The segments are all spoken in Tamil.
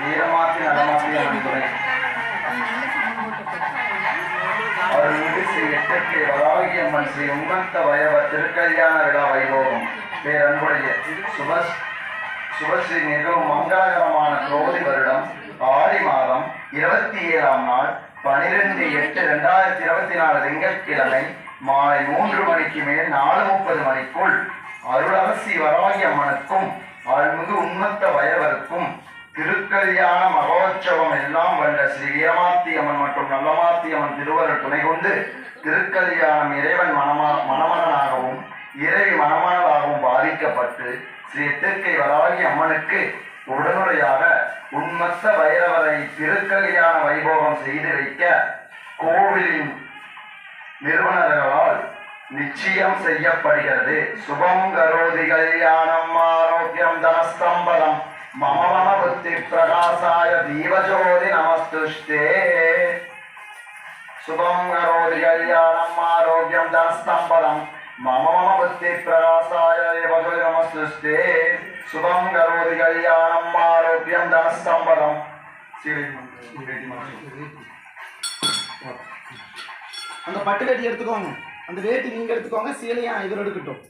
நேரமாற்றி நடமாற்றிய அவர் அவர்களுக்கு ஸ்ரீ எட்டக்கே ஸ்ரீ உங்கந்த வயவ திருக்கல்யாண விழா வைபோகம் பேரன்புடைய சுபஸ் சுபஸ்ரீ மிகவும் மங்களகரமான குரோதி வருடம் ஆடி மாதம் இருபத்தி ஏழாம் நாள் பனிரெண்டு எட்டு ரெண்டாயிரத்தி இருபத்தி நாலு திங்கட்கிழமை மாலை மூன்று மணிக்கு மேல் நாலு முப்பது மணிக்குள் அருளரசி வராகி அம்மனுக்கும் திருக்கல்யாண மகோற்சவம் எல்லாம் வல்ல ஸ்ரீ வீரமாத்தி மற்றும் நல்லமாத்தியம்மன் திருவருள் துணை கொண்டு திருக்கல்யாணம் இறைவன் மணமா மணமகனாகவும் இறை மணமகளாகவும் பாதிக்கப்பட்டு ஸ்ரீ திருக்கை வராகி அம்மனுக்கு உடனடியாக உண்மத்த வைரவரை திருக்கல்யாண வைபோகம் செய்து வைக்க கோவிலின் நிறுவனர்களால் நிச்சயம் செய்யப்படுகிறது. சுபம் கரோதி கல்யாணம் ஆரோக்கியம் தனஸ்தம்பதம் மமவன பிரகாசாய தீவஜோதி நமஸ்துஷ்டே சுபம் கரோதி கல்யாணம் ஆரோக்கியம் தனஸ்தம்பதம் மம மம புத்தி பிரகாசாய தேவஜோதி நமஸ்துஷ்டே சுபம் கரோதி கல்யாணம் ஆரோக்கியம் தனஸ்தம்பதம் அந்த பட்டு கட்டி எடுத்துக்கோங்க. அந்த வேட்டி நீங்க எடுத்துக்கோங்க சீலையா இவர் எடுக்கட்டும்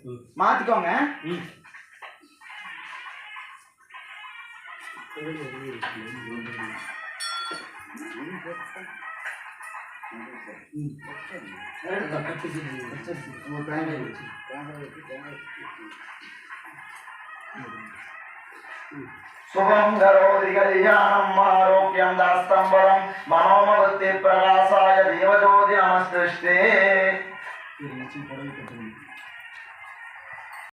மாத்திக்கோங்க. சுபம் கரோதி கல்யாணம் ஆரோக்கியம் தாஸ்தம்பரம் மனோமபுத்தி பிரகாசாய தேவஜோதி நமஸ்துஷ்டே